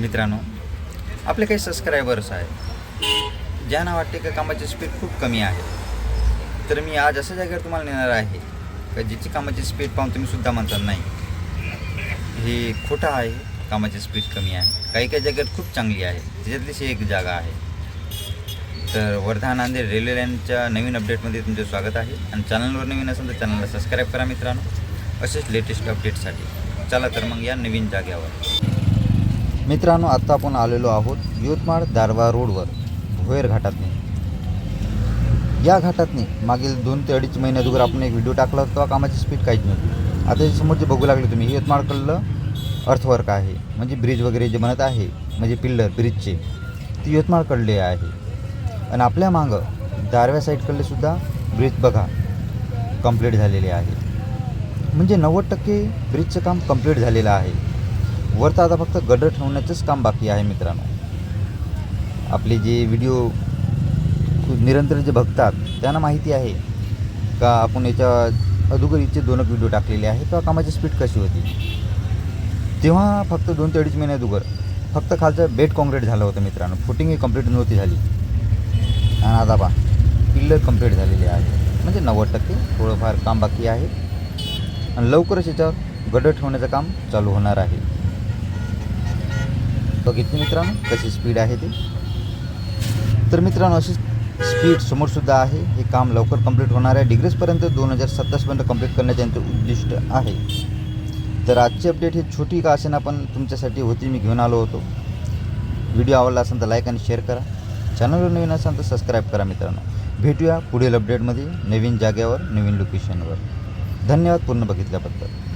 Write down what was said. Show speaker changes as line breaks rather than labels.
मित्रांनो आपले काही सबस्क्रायबर्स आहेत ज्यांना वाटते का कामाची स्पीड खूप कमी आहे तर मी आज अशा जागेवर तुम्हाला नेणार आहे का जिची कामाची स्पीड पाहून तुम्ही सुद्धा म्हणतात नाही. हे खोटं आहे कामाची स्पीड कमी आहे. काही काही जागेत खूप चांगली आहे त्याच्यातलीच एक जागा आहे. तर वर्धा नांदेड रेल्वे लाईनच्या नवीन अपडेटमध्ये तुमचे स्वागत आहे. आणि चॅनलवर नवीन असेल तर चॅनलला सबस्क्राईब करा मित्रांनो. असेच लेटेस्ट अपडेटसाठी चला तर मग या नवीन जाग्यावर मित्रांनो आत्ता आपण आलेलो आहोत यवतमाळ दारवा रोडवर भोयर घाटातने. या घाटातने मागील दोन ते अडीच महिन्या अगोदर आपण एक व्हिडिओ टाकला होता कामाची स्पीड काहीच नव्हती. आता समोर जे बघू लागले तुम्ही यवतमाळकडलं अर्थवर्क आहे. म्हणजे ब्रिज वगैरे जे बनत आहे म्हणजे पिल्लर ब्रिजचे ती यवतमाळकडले आहे. आणि आपल्या मागं दारव्या साईडकडले सुद्धा ब्रिज बघा कंप्लीट झालेले आहे. म्हणजे नव्वद टक्के ब्रिजचं काम कंप्लीट झालेलं आहे. वर तर आता फक्त गडर ठेवण्याचंच काम बाकी आहे मित्रांनो. आपले जे व्हिडिओ निरंतर जे बघतात त्यांना माहिती आहे का आपण याच्या अगोदरीचे दोन व्हिडिओ टाकलेले आहेत किंवा कामाची स्पीड कशी होती? तेव्हा फक्त दोन ते अडीच महिन्या अगोदर फक्त खालचं बेड कॉन्क्रीट झालं होतं मित्रांनो. फुटिंगही कंप्लीट नव्हती झाली. आणि आता पा पिल्लर कंप्लीट झालेले आहे. म्हणजे नव्वद टक्के थोडंफार काम बाकी आहे. आणि लवकरच याच्यावर गडर ठेवण्याचं काम चालू होणार आहे. बघितली मित्रांनो कशी स्पीड आहे ती. तर मित्रांनो अशी स्पीड समोरसुद्धा आहे. हे काम लवकर कंप्लीट होणार आहे. डिग्रीजपर्यंत दोन हजार सत्तावीसपर्यंत कंप्लीट करण्याचे यांचं उद्दिष्ट आहे. तर आजची अपडेट ही छोटी का असेना पण तुमच्यासाठी होती. मी घेऊन आलो होतो. व्हिडिओ आवडला असेल तर लाईक आणि शेअर करा. चॅनलवर नवीन असाल तर सबस्क्राईब करा मित्रांनो. भेटूया पुढील अपडेटमध्ये नवीन जागेवर नवीन लोकेशनवर धन्यवाद. पूर्ण बघितल्याबद्दल.